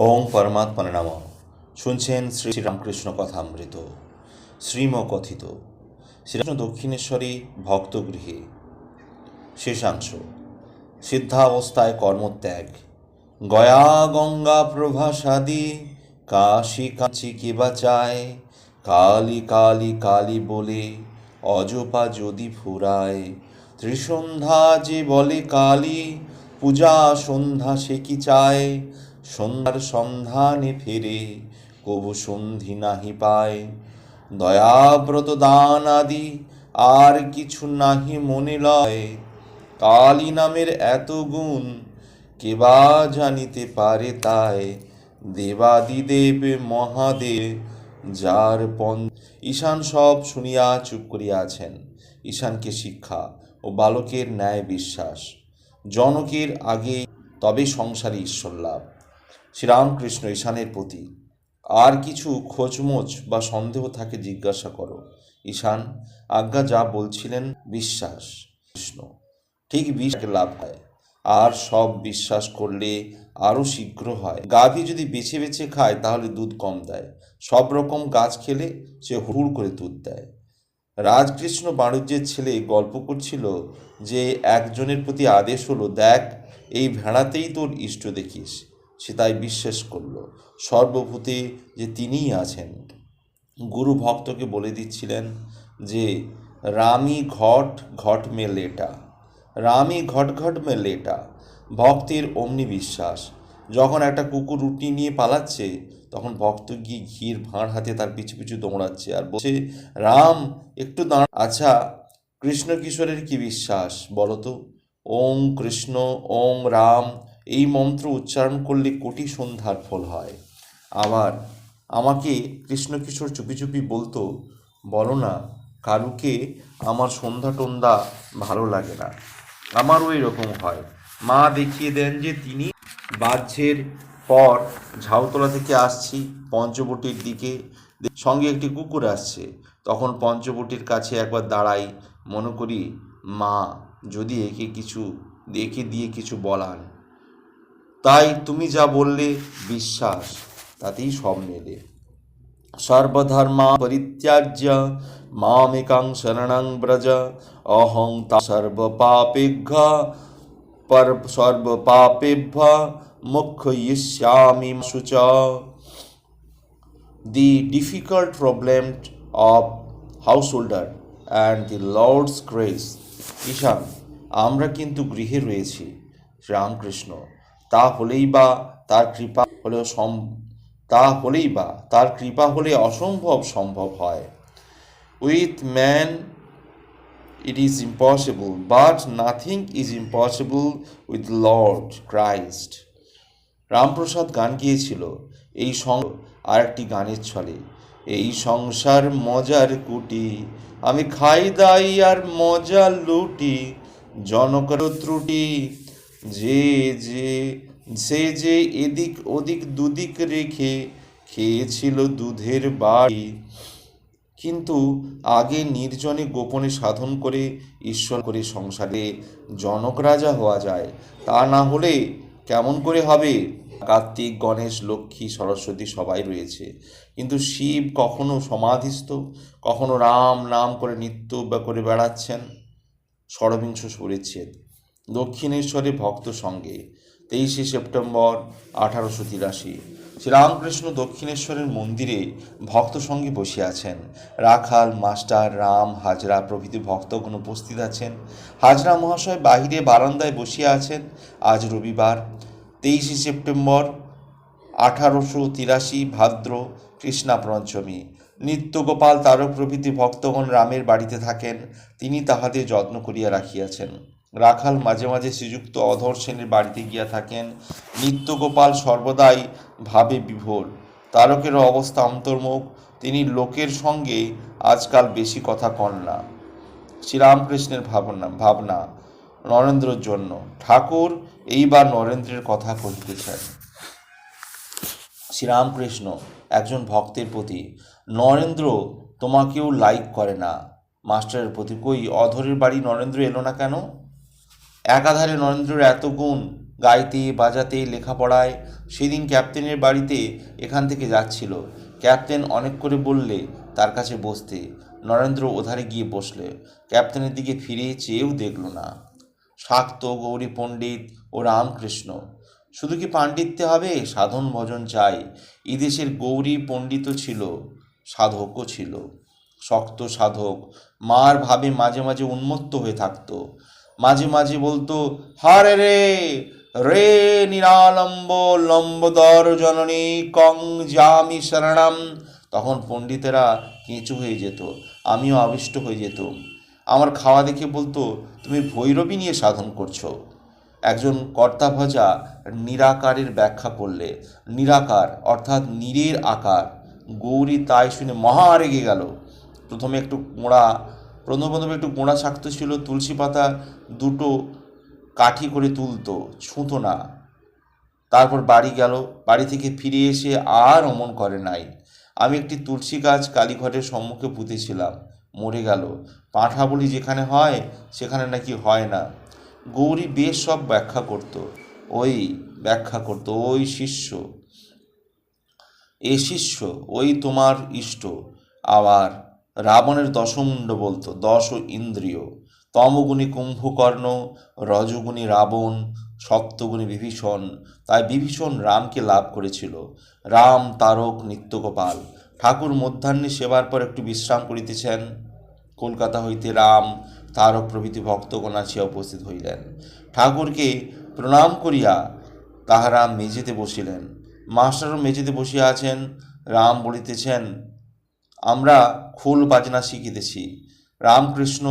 ওং পরমাত্মনে নাম। শুনছেন শ্রী শ্রীরামকৃষ্ণ কথামৃত। শ্রীম কথিত দক্ষিণেশ্বরী ভক্তগৃহে। শেষাংশ। সিদ্ধাবস্থায় কর্মত্যাগ। গয়া গঙ্গা প্রভাসাদি। কাশি কাঁচি কিবা চায় কালি কালি কালি বলে অজপা যদি ফুরায়। ত্রিসন্ধ্যা যে বলে কালী, পূজা সন্ধ্যা সে কি চায়। সন্ধ্যার সন্ধানে ফেরে কবু সন্ধি নাহি পায়। দয়াব্রত দান আদি আর কিছু নাহি মনে লয়। কালী নামের এত গুণ কেবা জানিতে পারে তাই? দেবাদিদেব মহাদেব যার পন ঈশান সব শুনিয়া চুপ করিয়া আছেন ঈশানকে শিক্ষা ও বালকের ন্যায় বিশ্বাস। জনকের আগে তবে সংসারে ঈশ্বর লাভ। শ্রীরামকৃষ্ণ ঈশানের প্রতি। আর কিছু খোঁজমোজ বা সন্দেহ থাকে জিজ্ঞাসা করো। ঈশান, আজ্ঞা যা বলছিলেন বিশ্বাস। কৃষ্ণ, ঠিক বিশ্বাস লাভ হয়। আর সব বিশ্বাস করলে আরও শীঘ্র হয়। গাভী যদি বেছে বেছে খায়, তাহলে দুধ কম দেয়। সব রকম গাছ খেলে সে হুড় করে দুধ দেয়। রাজকৃষ্ণ বাণিজ্যের ছেলে গল্প করছিল যে, একজনের প্রতি আদেশ হলো, দেখ, এই ভেড়াতেই তোর ইষ্ট দেখিস। সে তাই বিশ্বাস করল। সর্বভূতে যে তিনিই আছেন, গুরু ভক্তকে বলে দিচ্ছিলেন যে রামি ঘট ঘট মে লেটা রামি ঘট ঘট মে লেটা। ভক্তের অমনি বিশ্বাস, যখন একটা কুকুর রুটি নিয়ে পালাচ্ছে, তখন ভক্ত গিয়ে ঘির ভাঁড় হাতে তার পিছু পিছু দৌড়াচ্ছে আর বলছে, রাম, একটু দাঁড়। আচ্ছা কৃষ্ণ কিশোরের কি বিশ্বাস বলো তো? ওং কৃষ্ণ ওং রাম। এই মন্ত্র উচ্চারণ করলে কোটি সন্ধ্যার ফল হয়। আবার আমাকে কৃষ্ণ কিশোর চুপি চুপি বলতো, বলো না, কারুকে আমার সন্ধ্যা টন্দা ভালো লাগে না। আমারও এরকম হয়। মা দেখিয়ে দেন যে তিনি বাহ্যের পর ঝাউতলা থেকে আসছি, পঞ্চবটির দিকে। সঙ্গে একটি কুকুর আসছে। তখন পঞ্চবটির কাছে একবার দাঁড়াই, মনে করি, মা, যদি একে কিছু একে দিয়ে কিছু বলান তাই তুমি যা বললে বিশ্বাস, তাতেই সব মেলে সর্বধর্মা পরিত্যাজ্য, মামিকাং শরণং ব্রজ, অহং তা সর্বপাপেঘ্য পর সর্বপাপেভ্য মুখ্যয়িষ্যামি শুচ the difficult problem of householder and the lord's grace. Ishan, আমরা কিন্তু গৃহে রয়েছি রামকৃষ্ণ তা হলেই বা তার কৃপা হলেও সম, তা হলেই বা তার কৃপা হলে অসম্ভব সম্ভব হয়। With man it is impossible, but nothing is impossible with lord Christ. Ramprasad গান গিয়েছিল, এই সং আর একটি গানের ছলে, এই সংসার মজার কুটি, আমি খাই দাই আর মজা লুটি জনকর ত্রুটি যে যে, সে যে এদিক ওদিক দুদিক রেখে খেয়েছিল দুধের বাড়ি। কিন্তু আগে নির্জনে গোপনে সাধন করে ঈশ্বর করে সংসারে জনক রাজা হওয়া যায়। তা না হলে কেমন করে হবে? কার্তিক, গণেশ, লক্ষ্মী, সরস্বতী সবাই রয়েছে। কিন্তু শিব কখনো সমাধিস্থ, কখনো রাম নাম করে নিত্য বা করে বেড়াচ্ছেন। ষড়বিংশ পরিচ্ছেদ দক্ষিণেশ্বরে ভক্ত সঙ্গে তেইশে সেপ্টেম্বর আঠারোশো তিরাশি। শ্রীরামকৃষ্ণ দক্ষিণেশ্বরের মন্দিরে ভক্ত সঙ্গে বসে আছেন। রাখাল, মাস্টার, রাম, হাজরা প্রভৃতি ভক্তগণ উপস্থিত আছেন। হাজরা মহাশয় বাহিরে বারান্দায় বসিয়া আছেন। আজ রবিবার, তেইশে সেপ্টেম্বর আঠারোশো তিরাশি, ভাদ্র কৃষ্ণা পঞ্চমী। নিত্যগোপাল তারক প্রভৃতি ভক্তগণ রামের বাড়িতে থাকেন। তিনি তাহাদের যত্ন করিয়া রাখিয়াছেন। রাখাল মাঝে মাঝে শ্রীযুক্ত অধর সেনের বাড়িতে গিয়া থাকেন। নিত্যগোপাল সর্বদাই ভাবে বিভোর। তারকের অবস্থা অন্তর্মুখ। তিনি লোকের সঙ্গে আজকাল বেশি কথা কন না। শ্রীরামকৃষ্ণের ভাবনা ভাবনা নরেন্দ্রর জন্য। ঠাকুর এইবার নরেন্দ্রের কথা কহিতেছেন। শ্রীরামকৃষ্ণ একজন ভক্তের প্রতি, নরেন্দ্র তোমাকেও লাইক করে না। মাস্টারের প্রতি কই অধরের বাড়ি নরেন্দ্র এলো না কেন? একাধারে নরেন্দ্রর এত গুণ গাইতে, বাজাতে, লেখাপড়ায় সেদিন ক্যাপ্টেনের বাড়িতে এখান থেকে যাচ্ছিল। ক্যাপ্টেন অনেক করে বললে তার কাছে বসতে। নরেন্দ্র ওধারে গিয়ে বসলে। ক্যাপ্টেনের দিকে ফিরে চেয়েও দেখল না। শাক্ত, গৌরী পণ্ডিত ও রামকৃষ্ণ। শুধু কি পাণ্ডিত্যে হবে? সাধন ভজন চাই। এদেশের গৌরী পণ্ডিত ছিল, সাধকও ছিল। শক্ত সাধক, মার ভাবে মাঝে মাঝে উন্মত্ত হয়ে থাকতো। মাঝে মাঝে বলতো, হারে রে রে নিরালম্ব লম্বদর জননী, কং জামি শরণাম। তখন পণ্ডিতেরা কেঁচু হয়ে যেত, আমিও আবিষ্ট হয়ে যেতুম। আমার খাওয়া দেখে বলতো, তুমি ভৈরবী নিয়ে সাধন করছ। একজন কর্তাভজা নিরাকারের ব্যাখ্যা করলে, নিরাকার অর্থাৎ নিরের আকার। গৌরী তাই শুনে মহা রেগে গেল। প্রথমে একটু কোঁড়া প্রথমে একটু কোঁড়া শাক্ত ছিল, তুলসী পাতা দুটো কাঠি করে তুলতো, ছুঁতো না। তারপর বাড়ি গেল, বাড়ি থেকে ফিরে এসে আর অমন করে নাই। আমি একটি তুলসী গাছ কালীঘরের সম্মুখে পুঁতেছিলাম, মরে গেল। পাঁঠা বলি যেখানে হয়, সেখানে নাকি হয় না। গৌরী বেশ সব ব্যাখ্যা করত, ওই ব্যাখ্যা করত, ওই শিষ্য। এ শিষ্য, ওই তোমার ইষ্ট, আবার রাবণের দশমুণ্ড বলতো, দশ ইন্দ্রিয়। তমগুণী কুম্ভকর্ণ, রজগুণী রাবণ, সপ্তগুণী বিভীষণ। তাই বিভীষণ রামকে লাভ করেছিল। রাম তারক নিত্যগোপাল। ঠাকুর মধ্যাহ্নে সেবার পর একটু বিশ্রাম করিতেছেন। কলকাতা হইতে রাম তারক প্রভৃতি ভক্তগণ আসিয়া উপস্থিত হইলেন। ঠাকুরকে প্রণাম করিয়া তাহারা মেঝেতে বসিলেন। মাস্টারও মেঝেতে বসিয়া আছেন। রাম বলিতেছেন আমরা খোল বাজনা শিখিতেছি। রামকৃষ্ণ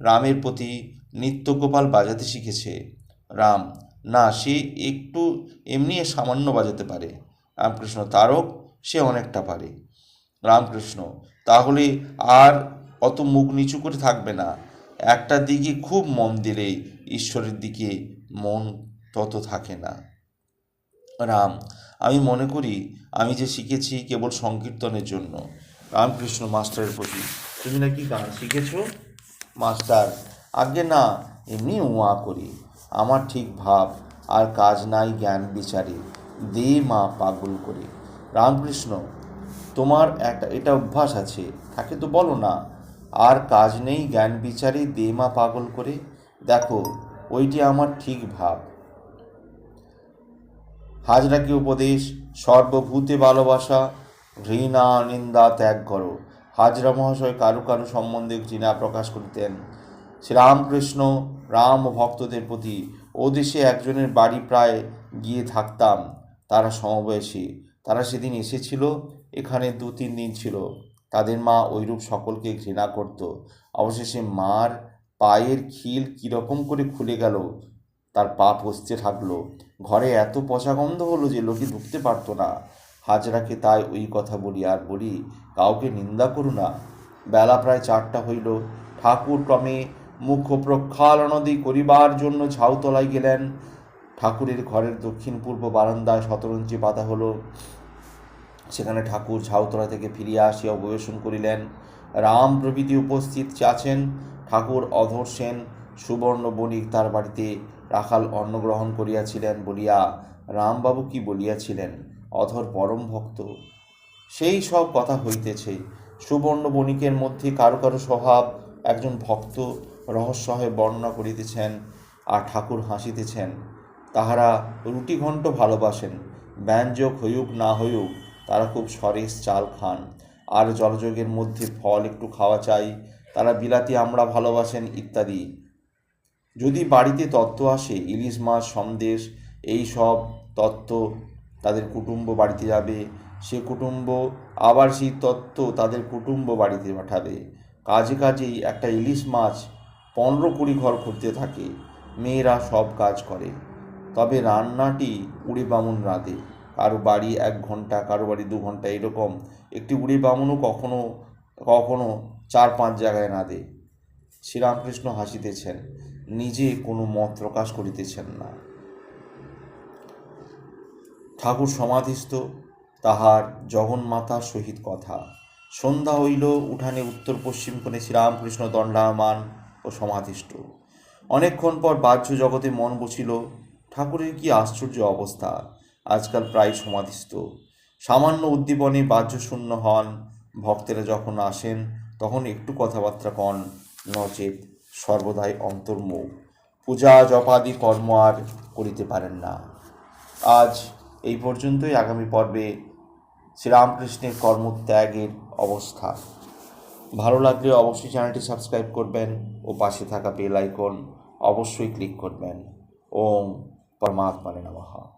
রামের প্রতি নিত্যগোপাল বাজাতে শিখেছে। রাম, না, সে একটু এমনি সামান্য বাজাতে পারে। রামকৃষ্ণ তারক, সে অনেকটা পারে। রামকৃষ্ণ, তাহলে আর অত মুখ নিচু করে থাকবে না। একটা দিকে খুব মন দিলে ঈশ্বরের দিকে মন তত থাকে না। রাম, আমি মনে করি আমি যে শিখেছি কেবল সংকীর্তনের জন্য। রামকৃষ্ণ মাস্টারের প্রতি। তুমি নাকি গান শিখেছ? মাস্টার আগে না, এমনি উয়া করি। আমার ঠিক ভাব, আর কাজ নাই জ্ঞান বিচারে। দে মা পাগল করে। রামকৃষ্ণ, তোমার একটা, এটা অভ্যাস আছে, তাকে তো বলো না। আর কাজ নেই জ্ঞান বিচারে, দে মা পাগল করে। দেখো, ওইটি আমার ঠিক ভাব। হাজরাকে উপদেশ, সর্বভূতে ভালোবাসা ঘৃণা, নিন্দা ত্যাগ করো। হাজরা মহাশয় কারু কারু সম্বন্ধে ঘৃণা প্রকাশ করিতেন। শ্রীরামকৃষ্ণ রাম ভক্তদের প্রতি ও দেশে একজনের বাড়ি প্রায় গিয়ে থাকতাম। তারা সমবয়সী। তারা সেদিন এসেছিল, এখানে দু তিন দিন ছিল। তাদের মা ওইরূপ সকলকে ঘৃণা করত। অবশেষে মার পায়ের খিল কীরকম করে খুলে গেল, তার পা পচতে থাকল। ঘরে এত পচা গন্ধ হলো যে লোকে ঢুকতে পারতো না। হাজরাকে তাই ওই কথা বলি, আর বলি, কাউকে নিন্দা করু না। বেলা প্রায় চারটা হইল। ঠাকুর ক্রমে মুখ প্রক্ষালনদি করিবার জন্য ঝাউতলায় গেলেন। ঠাকুরের ঘরের দক্ষিণ পূর্ব বারান্দায় শতরঞ্চি পাতা হলো। সেখানে ঠাকুর ঝাউতলা থেকে ফিরিয়া আসিয়া অববেশন করিলেন। রাম প্রভৃতি উপস্থিত আছেন। ঠাকুর অধর সেন, সুবর্ণ বণিক তার বাড়িতে রাখাল অন্ন গ্রহণ করিয়াছিলেন বলিয়া রামবাবু কি বলিয়াছিলেন? অধর পরম ভক্ত। সেই সব কথা হইতেছে। সুবর্ণ বণিকের মধ্যে কারও কারও স্বভাব একজন ভক্ত রহস্যহে বর্ণনা করিতেছেন আর ঠাকুর হাসিতেছেন। তাহারা রুটি ঘণ্ট ভালোবাসেন। ব্যঞ্জক হইউক, না হইউক, তারা খুব সরেস চাল খান। আর জলযোগের মধ্যে ফল একটু খাওয়া চাই, তারা বিলাতি আমরা ভালোবাসেন ইত্যাদি। যদি বাড়িতে তত্ত্ব আসে, ইলিশ মাছ, সন্দেশ, এই সব তত্ত্ব তাদের কুটুম্ব বাড়িতে যাবে। সে কুটুম্ব আবার সেই তত্ত্ব তাদের কুটুম্ব বাড়িতে পাঠাবে। কাজে কাজেই একটা ইলিশ মাছ পনেরো কুড়ি ঘর খুঁজতে থাকে। মেয়েরা সব কাজ করে। তবে রান্নাটি উড়ি বামুন রাঁধে। কারও বাড়ি এক ঘণ্টা, কারও বাড়ি দু ঘণ্টা এরকম। একটি উড়ি বামুনও কখনো কখনো চার পাঁচ জায়গায় রাঁধে। শ্রীরামকৃষ্ণ হাসিতেছেন। নিজে কোনো মত প্রকাশ করিতেছেন না। ঠাকুর সমাধিস্থ, তাহার জগন্মাতার সহিত কথা। সন্ধ্যা হইল, উঠানে উত্তর পশ্চিম কোণে শ্রীরামকৃষ্ণ দণ্ডায়মান ও সমাধিষ্ঠ অনেকক্ষণ পর বাহ্য জগতে মন বসিল, ঠাকুরের কি আশ্চর্য অবস্থা। আজকাল প্রায় সমাধিস্থ। সামান্য উদ্দীপনে বাহ্যশূন্য হন, ভক্তেরা যখন আসেন, তখন একটু কথাবার্তা কন, নচেত সর্বদাই অন্তর্মুখ। পূজা জপাদি কর্ম আর করিতে পারেন না। আজ এই পর্যন্তই আগামী পর্বে শ্রীরামকৃষ্ণের কর্মত্যাগের অবস্থা। ভালো লাগলে অবশ্যই চ্যানেলটি সাবস্ক্রাইব করবেন ও পাশে থাকা বেল আইকন অবশ্যই ক্লিক করবেন। ওম পরমাত্মানে নমঃ।